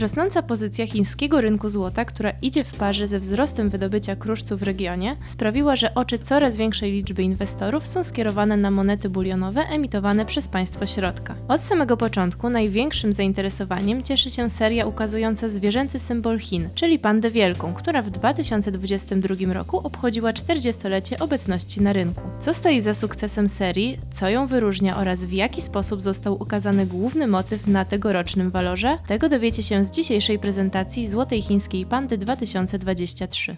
Rosnąca pozycja chińskiego rynku złota, która idzie w parze ze wzrostem wydobycia kruszcu w regionie, sprawiła, że oczy coraz większej liczby inwestorów są skierowane na monety bulionowe emitowane przez państwo środka. Od samego początku największym zainteresowaniem cieszy się seria ukazująca zwierzęcy symbol Chin, czyli pandę wielką, która w 2022 roku obchodziła 40-lecie obecności na rynku. Co stoi za sukcesem serii, co ją wyróżnia oraz w jaki sposób został ukazany główny motyw na tegorocznym walorze, tego dowiecie się z dzisiejszej prezentacji Złotej Chińskiej Pandy 2023.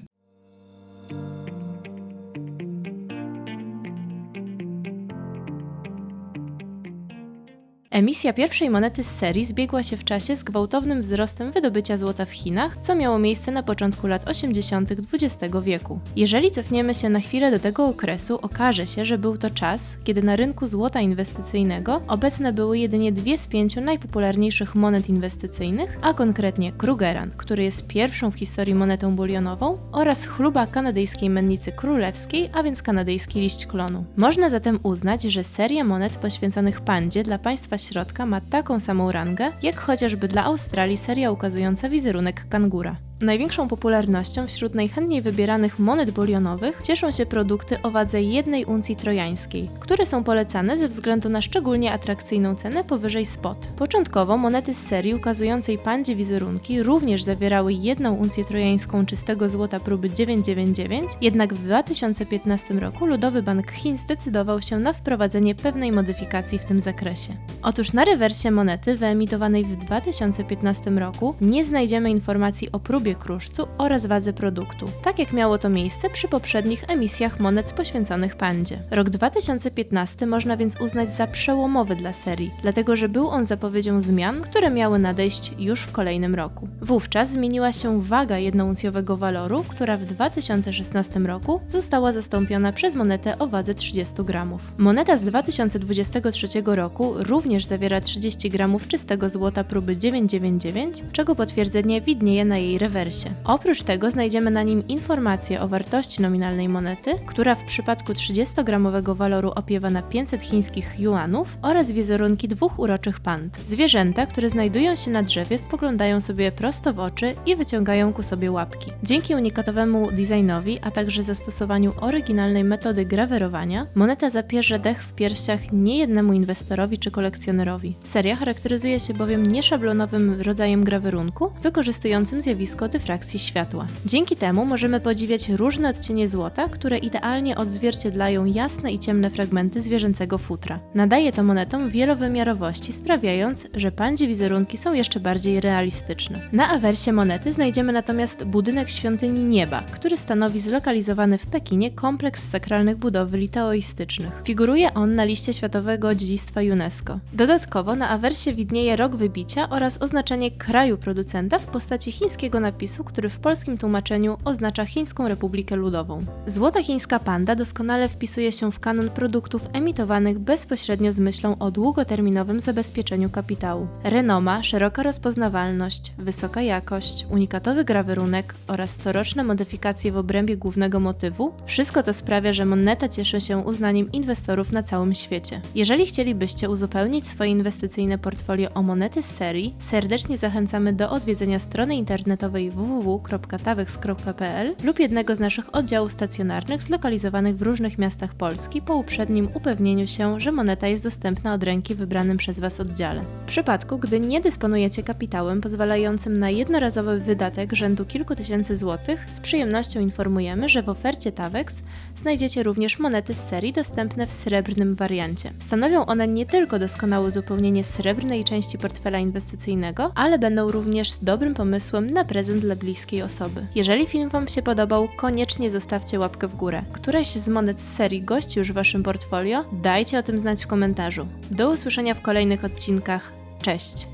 Emisja pierwszej monety z serii zbiegła się w czasie z gwałtownym wzrostem wydobycia złota w Chinach, co miało miejsce na początku lat 80. XX wieku. Jeżeli cofniemy się na chwilę do tego okresu, okaże się, że był to czas, kiedy na rynku złota inwestycyjnego obecne były jedynie dwie z pięciu najpopularniejszych monet inwestycyjnych, a konkretnie Krugerrand, który jest pierwszą w historii monetą bulionową, oraz chluba kanadyjskiej mennicy królewskiej, a więc kanadyjski liść klonu. Można zatem uznać, że seria monet poświęconych pandzie dla państwa środka ma taką samą rangę, jak chociażby dla Australii seria ukazująca wizerunek kangura. Największą popularnością wśród najchętniej wybieranych monet bulionowych cieszą się produkty o wadze jednej uncji trojańskiej, które są polecane ze względu na szczególnie atrakcyjną cenę powyżej spot. Początkowo monety z serii ukazującej pandzie wizerunki również zawierały jedną uncję trojańską czystego złota próby 999, jednak w 2015 roku Ludowy Bank Chin zdecydował się na wprowadzenie pewnej modyfikacji w tym zakresie. Otóż na rewersie monety wyemitowanej w 2015 roku nie znajdziemy informacji o próbie kruszcu oraz wadze produktu, tak jak miało to miejsce przy poprzednich emisjach monet poświęconych pandzie. Rok 2015 można więc uznać za przełomowy dla serii, dlatego że był on zapowiedzią zmian, które miały nadejść już w kolejnym roku. Wówczas zmieniła się waga jednouncjowego waloru, która w 2016 roku została zastąpiona przez monetę o wadze 30 gramów. Moneta z 2023 roku również zawiera 30 gramów czystego złota próby 999, czego potwierdzenie widnieje na jej rewersie. Oprócz tego znajdziemy na nim informację o wartości nominalnej monety, która w przypadku 30-gramowego waloru opiewa na 500 chińskich yuanów oraz wizerunki dwóch uroczych pand. Zwierzęta, które znajdują się na drzewie, spoglądają sobie prosto w oczy i wyciągają ku sobie łapki. Dzięki unikatowemu designowi, a także zastosowaniu oryginalnej metody grawerowania, moneta zapierze dech w piersiach niejednemu inwestorowi czy kolekcjonerowi. Seria charakteryzuje się bowiem nieszablonowym rodzajem grawerunku, wykorzystującym zjawisko dyfrakcji światła. Dzięki temu możemy podziwiać różne odcienie złota, które idealnie odzwierciedlają jasne i ciemne fragmenty zwierzęcego futra. Nadaje to monetom wielowymiarowości, sprawiając, że pandzie wizerunki są jeszcze bardziej realistyczne. Na awersie monety znajdziemy natomiast budynek świątyni nieba, który stanowi zlokalizowany w Pekinie kompleks sakralnych budowli taoistycznych. Figuruje on na liście Światowego Dziedzictwa UNESCO. Dodatkowo na awersie widnieje rok wybicia oraz oznaczenie kraju producenta w postaci chińskiego napisu, który w polskim tłumaczeniu oznacza Chińską Republikę Ludową. Złota chińska panda doskonale wpisuje się w kanon produktów emitowanych bezpośrednio z myślą o długoterminowym zabezpieczeniu kapitału. Renoma, szeroka rozpoznawalność, wysoka jakość, unikatowy grawerunek oraz coroczne modyfikacje w obrębie głównego motywu wszystko to sprawia, że moneta cieszy się uznaniem inwestorów na całym świecie. Jeżeli chcielibyście uzupełnić swoje inwestycyjne portfolio o monety z serii, serdecznie zachęcamy do odwiedzenia strony internetowej www.tawex.pl lub jednego z naszych oddziałów stacjonarnych zlokalizowanych w różnych miastach Polski po uprzednim upewnieniu się, że moneta jest dostępna od ręki wybranym przez Was oddziale. W przypadku, gdy nie dysponujecie kapitałem pozwalającym na jednorazowy wydatek rzędu kilku tysięcy złotych, z przyjemnością informujemy, że w ofercie Tawex znajdziecie również monety z serii dostępne w srebrnym wariancie. Stanowią one nie tylko doskonałe uzupełnienie srebrnej części portfela inwestycyjnego, ale będą również dobrym pomysłem na prezent dla bliskiej osoby. Jeżeli film Wam się podobał, koniecznie zostawcie łapkę w górę. Któraś z monet z serii gości już w Waszym portfolio? Dajcie o tym znać w komentarzu. Do usłyszenia w kolejnych odcinkach. Cześć!